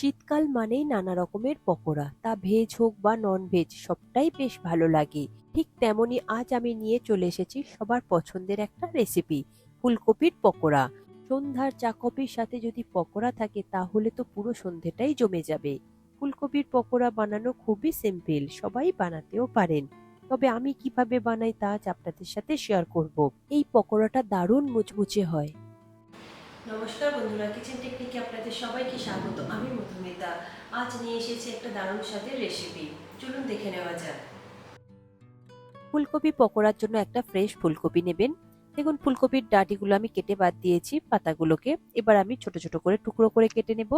শীতকাল মানেই নানা রকমের পকোড়া। তা ভেজ হোক বা নন ভেজ সবটাই বেশ ভালো লাগে। ঠিক তেমনি আজ আমি নিয়ে চলে এসেছি সবার পছন্দের একটা রেসিপি ফুলকপির পকোড়া। সন্ধ্যার চা কফির সাথে যদি পকোড়া থাকে, তাহলে তো পুরো সন্ধেটাই জমে যাবে। ফুলকপির পকোড়া বানানো খুবই সিম্পল সবাই বানাতেও পারেন। তবে আমি কীভাবে বানাই তা আজ আপনাদের সাথে শেয়ার করব। এই পকোড়াটা দারুণ মুচমুচে হয়। নমস্কার বন্ধুরা কিচেন টেকনিকে আপনাদের সবাইকে স্বাগত। আমি মধুমিতা। আজ নিয়ে এসেছি একটা দারুণ স্বাদের রেসিপি চলুন দেখে নেওয়া যাক। ফুলকপি পকোড়ার জন্য একটা ফ্রেশ ফুলকপি নেবেন। দেখুন, ফুলকপির ডাটিগুলো আমি কেটে বাদ দিয়েছি, পাতাগুলোকে। এবার আমি ছোট ছোট করে টুকরো করে কেটে নেব।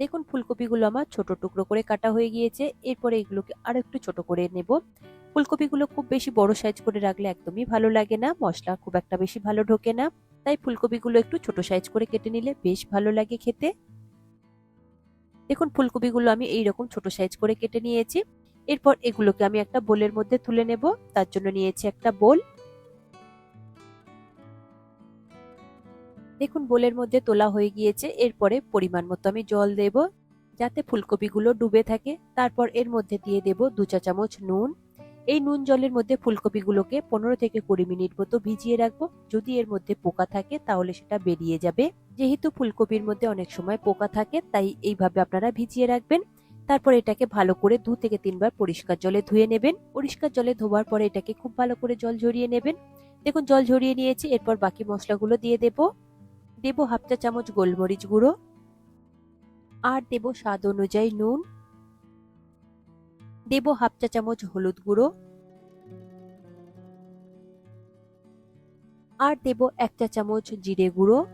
দেখুন, ফুলকপিগুলো আমার ছোট টুকরো করে কাটা হয়ে গিয়েছে। এরপরে এগুলোকে আরও একটু ছোট করে নেব। ফুলকপিগুলো খুব বেশি বড় সাইজ করে রাখলে একদমই ভালো লাগে না, মশলা খুব একটা বেশি ভালো ঢোকে না। তাই ফুলকপিগুলো একটু ছোট সাইজ করে কেটে নিলে বেশ ভালো লাগে খেতে। দেখুন, ফুলকপিগুলো আমি এই রকম ছোট সাইজ করে কেটে নিয়েছি। এরপর এগুলোকে আমি একটা বোলের মধ্যে তুলে নেব। তার জন্য নিয়েছি একটা বোল। দেখুন বোলের মধ্যে তোলা হয়ে গিয়েছে, এরপরে পরিমাণ মতো আমি জল দেব, যাতে ফুলকপিগুলো ডুবে থাকে। তারপর এর মধ্যে দিয়ে দেব দু চা চামচ নুন। এই নুন জলের মধ্যে ফুলকপিগুলোকে পনেরো থেকে কুড়ি মিনিট মতো ভিজিয়ে রাখব। যদি এর মধ্যে পোকা থাকে, তাহলে সেটা বেরিয়ে যাবে। যেহেতু ফুলকপির মধ্যে অনেক সময় পোকা থাকে, তাই এইভাবে আপনারা ভিজিয়ে রাখবেন। তারপর এটাকে ভালো করে দু থেকে তিনবার পরিষ্কার জলে ধুয়ে নেবেন। পরিষ্কার জলে ধোবার পরে এটাকে খুব ভালো করে জল ঝরিয়ে নেবেন। দেখুন জল ঝরিয়ে নিয়েছি, এরপর বাকি মশলাগুলো দিয়ে দেব। দেব হাফ চা চামচ গোলমরিচ গুঁড়ো। আর দেব স্বাদ অনুযায়ী নুন। দেব হাফ চা চামচ হলুদ গুঁড়ো। আর দেব এক চা চামচ জিরে গুঁড়ো।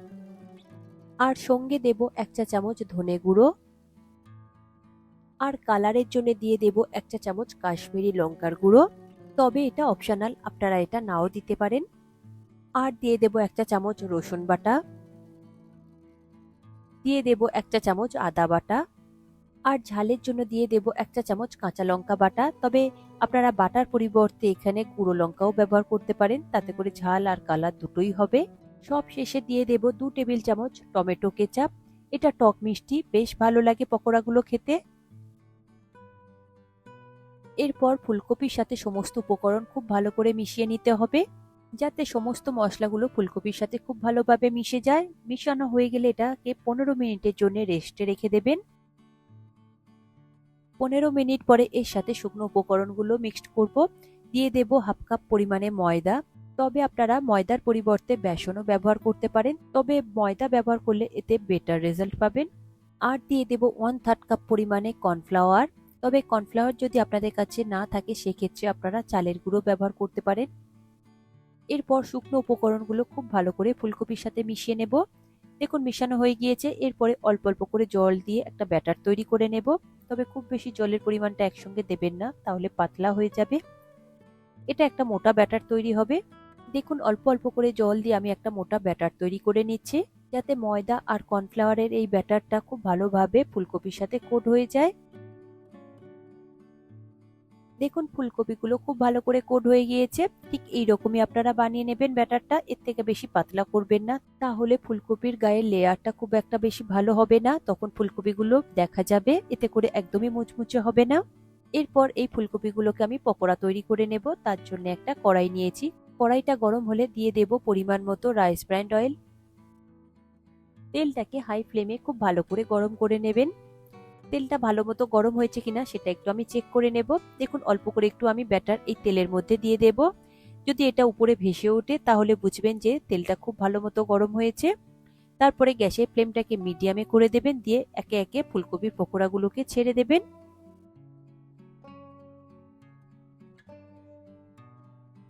আর সঙ্গে দেব এক চা চামচ ধনে গুঁড়ো। আর কালারের জন্য দিয়ে দেব এক চা চামচ কাশ্মীরি লঙ্কার গুঁড়ো। তবে এটা অপশনাল, আপনারা এটা নাও দিতে পারেন। আর দিয়ে দেব এক চা চামচ রসুন বাটা। দিয়ে দেব একটা চামচ আদা বাটা আর ঝালের জন্য দিয়ে দেব একটা চামচ কাঁচা লঙ্কা বাটা। তবে আপনারা বাটার পরিবর্তে এখানে গুঁড়ো লঙ্কাও ব্যবহার করতে পারেন, তাতে করে ঝাল আর কালার দুটোই হবে। সব শেষে দিয়ে দেব দু টেবিল চামচ টমেটো কেচাপ। এটা টক মিষ্টি, বেশ ভালো লাগে পকোড়াগুলো খেতে। এরপর ফুলকপির সাথে সমস্ত উপকরণ খুব ভালো করে মিশিয়ে নিতে হবে। যাতে সমস্ত মশলাগুলো ফুলকপির সাথে খুব ভালোভাবে মিশে যায়। মিশানো হয়ে গেলে এটাকে পনেরো মিনিটের জন্য রেস্টে রেখে দেবেন। পনেরো মিনিট পরে এর সাথে শুকনো উপকরণগুলো মিক্সড করব। দিয়ে দেব হাফ কাপ পরিমাণে ময়দা। তবে আপনারা ময়দার পরিবর্তে বেসনও ব্যবহার করতে পারেন। তবে ময়দা ব্যবহার করলে এতে বেটার রেজাল্ট পাবেন। আর দিয়ে দেব ওয়ান থার্ড কাপ পরিমাণে কর্নফ্লাওয়ার। তবে কর্নফ্লাওয়ার যদি আপনাদের কাছে না থাকে, সেক্ষেত্রে আপনারা চালের গুঁড়ো ব্যবহার করতে পারেন। এরপর শুকনো উপকরণগুলো খুব ভালো করে ফুলকপির সাথে মিশিয়ে নেব। দেখুন, মিশানো হয়ে গিয়েছে। এরপরে অল্প অল্প করে জল দিয়ে একটা ব্যাটার তৈরি করে নেব। তবে খুব বেশি জলের পরিমাণটা একসঙ্গে দেবেন না, তাহলে পাতলা হয়ে যাবে। এটা একটা মোটা ব্যাটার তৈরি হবে। দেখুন, অল্প অল্প করে জল দিয়ে আমি একটা মোটা ব্যাটার তৈরি করে নিচ্ছি। যাতে ময়দা আর কর্নফ্লাওয়ারের এই ব্যাটারটা খুব ভালোভাবে ফুলকপির সাথে কোট হয়ে যায়। দেখুন, ফুলকপিগুলো খুব ভালো করে কোড হয়ে গিয়েছে। ঠিক এই রকমই আপনারা বানিয়ে নেবেন ব্যাটারটা। এর থেকে বেশি পাতলা করবেন না। তাহলে ফুলকপির গায়ের লেয়ারটা খুব একটা বেশি ভালো হবে না। তখন ফুলকপিগুলো দেখা যাবে। এতে করে একদমই মুচমুচে হবে না। এরপর এই ফুলকপিগুলোকে আমি পকোড়া তৈরি করে নেব। তার জন্য একটা কড়াই নিয়েছি। কড়াইটা গরম হলে দিয়ে দেব পরিমাণ মতো রাইস ব্র্যান্ড অয়েল তেলটাকে হাই ফ্লেমে খুব ভালো করে গরম করে নেবেন। তেলটা ভালো মতো গরম হয়েছে কিনা সেটা একটু আমি চেক করে নেব। দেখুন, অল্প করে একটু আমি ব্যাটার এই তেলের মধ্যে দিয়ে দেব। যদি এটা উপরে ভেসে ওঠে, তাহলে বুঝবেন যে তেলটা খুব ভালো মতো গরম হয়েছে। তারপরে গ্যাসের ফ্লেমটাকে মিডিয়ামে করে দেবেন, দিয়ে একে একে ফুলকপির পকোড়াগুলোকে ছেড়ে দেবেন।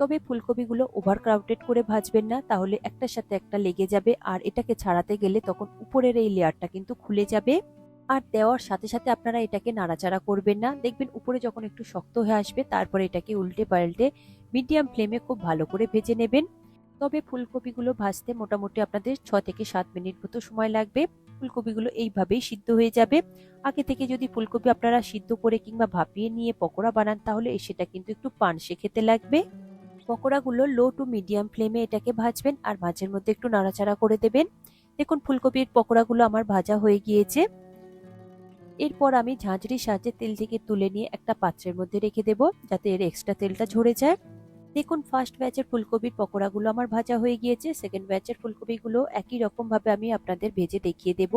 তবে ফুলকপিগুলো ওভার ক্রাউডেড করে ভাজবেন না, তাহলে একটার সাথে একটা লেগে যাবে। আর এটাকে ছাড়াতে গেলে তখন উপরের এই লেয়ারটা কিন্তু খুলে যাবে। আর দেওয়ার সাথে সাথে আপনারা এটাকে নাড়াচাড়া করবেন না। দেখবেন উপরে যখন একটু শক্ত হয়ে আসবে, তারপরে এটাকে উল্টে পাল্টে মিডিয়াম ফ্লেমে খুব ভালো করে ভেজে নেবেন। তবে ফুলকপিগুলো ভাজতে মোটামুটি আপনাদের ছ থেকে সাত মিনিট মতো সময় লাগবে। ফুলকপিগুলো এইভাবেই সিদ্ধ হয়ে যাবে। আগে থেকে যদি ফুলকপি আপনারা সিদ্ধ করে কিংবা ভাপিয়ে নিয়ে পকোড়া বানান, তাহলে সেটা কিন্তু একটু পানসে খেতে লাগবে। পকোড়াগুলো লো টু মিডিয়াম ফ্লেমে এটাকে ভাজবেন আর মাঝের মধ্যে একটু নাড়াচাড়া করে দেবেন। দেখুন, ফুলকপির পকোড়াগুলো আমার ভাজা হয়ে গিয়েছে। এরপর আমি ঝাঁঝরির সাহায্যে তেল থেকে তুলে নিয়ে একটা পাত্রের মধ্যে রেখে দেব, যাতে এর এক্সট্রা তেলটা ঝরে যায়। দেখুন ফার্স্ট ব্যাচের ফুলকপির পকোড়াগুলো আমার ভাজা হয়ে গিয়েছে। সেকেন্ড ব্যাচের ফুলকপিগুলো একই রকমভাবে আমি আপনাদের ভেজে দেখিয়ে দেব।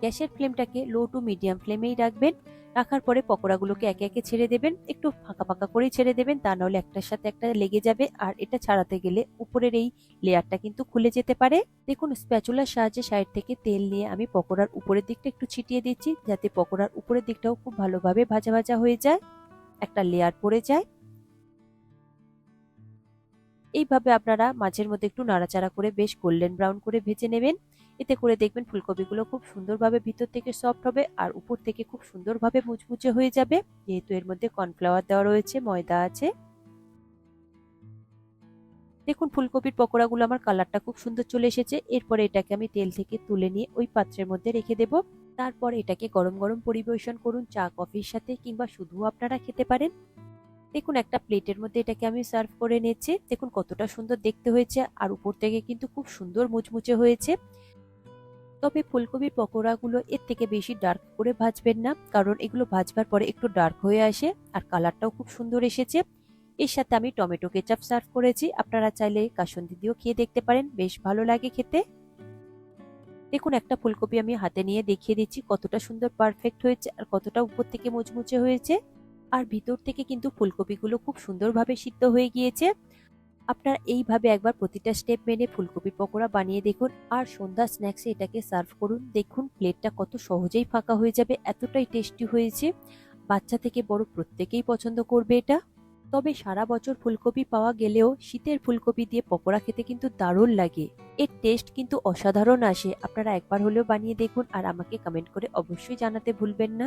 গ্যাসের ফ্লেমটাকে লো টু মিডিয়াম ফ্লেমেই রাখবেন। রাখার পরে পকোড়াগুলোকে একে একে ছেড়ে দেবেন, একটু ফাঁকা ফাঁকা করেই ছেড়ে দেবেন, তা নাহলে একটার সাথে একটা লেগে যাবে। আর এটা ছাড়াতে গেলে উপরের এই লেয়ারটা কিন্তু খুলে যেতে পারে। দেখুন, স্প্যাচুলার সাহায্যে সাইড থেকে তেল নিয়ে আমি পকোড়ার উপরের দিকটা একটু ছিটিয়ে দিচ্ছি, যাতে পকোড়ার উপরের দিকটাও খুব ভালোভাবে ভাজা ভাজা হয়ে যায়। একটা লেয়ার পড়ে যায়। এইভাবে আপনারা মাঝের মধ্যে একটু নাড়াচাড়া করে বেশ গোল্ডেন ব্রাউন করে ভেজে নেবেন। এতে করে দেখবেন ফুলকপিগুলো খুব সুন্দরভাবে ভিতর থেকে সফট হবে আর উপর থেকে খুব সুন্দরভাবে মুচমুচে হয়ে যাবে। যেহেতু এর মধ্যে কর্নফ্লাওয়ার দেওয়া রয়েছে, ময়দা আছে। দেখুন ফুলকপির পকোড়াগুলো আমার কালারটা খুব সুন্দর চলে এসেছে। এরপরে এটাকে আমি তেল থেকে তুলে নিয়ে ওই পাত্রের মধ্যে রেখে দেব। তারপর এটাকে গরম গরম পরিবেশন করুন চা, কফির সাথে কিংবা শুধু আপনারা খেতে পারেন। দেখুন একটা প্লেটের মধ্যে এটাকে আমি সার্ভ করে নিয়েছি। দেখুন কতটা সুন্দর দেখতে হয়েছে আর উপর থেকে কিন্তু খুব সুন্দর মুচমুচে হয়েছে। তবে ফুলকপির পকোড়াগুলো এর থেকে বেশি ডার্ক করে ভাজবেন না, কারণ এগুলো ভাজবার পরে একটু ডার্ক হয়ে আসে আর কালারটাও খুব সুন্দর এসেছে। এর সাথে আমি টমেটো কেচাপ সার্ভ করেছি, আপনারা চাইলে কাসন্দি দিয়েও খেয়ে দেখতে পারেন, বেশ ভালো লাগে খেতে। দেখুন, একটা ফুলকপি আমি হাতে নিয়ে দেখিয়ে দিচ্ছি, কতটা সুন্দর পারফেক্ট হয়েছে আর কতটা উপর থেকে মুচমুচে হয়েছে। আর ভিতর থেকে কিন্তু ফুলকপিগুলো খুব সুন্দরভাবে সিদ্ধ হয়ে গিয়েছে। আপনারা এইভাবে একবার প্রতিটা স্টেপ মেনে ফুলকপির পকোড়া বানিয়ে দেখুন আর সন্ধ্যা স্ন্যাক্সে এটাকে সার্ভ করুন। দেখুন প্লেটটা কত সহজেই ফাঁকা হয়ে যাবে, এতটাই টেস্টি হয়েছে। বাচ্চা থেকে বড় প্রত্যেকেই পছন্দ করবে এটা। তবে সারা বছর ফুলকপি পাওয়া গেলেও শীতের ফুলকপি দিয়ে পকোড়া খেতে কিন্তু দারুণ লাগে। এর টেস্ট কিন্তু অসাধারণ আসে। আপনারা একবার হলেও বানিয়ে দেখুন আর আমাকে কমেন্ট করে অবশ্যই জানাতে ভুলবেন না।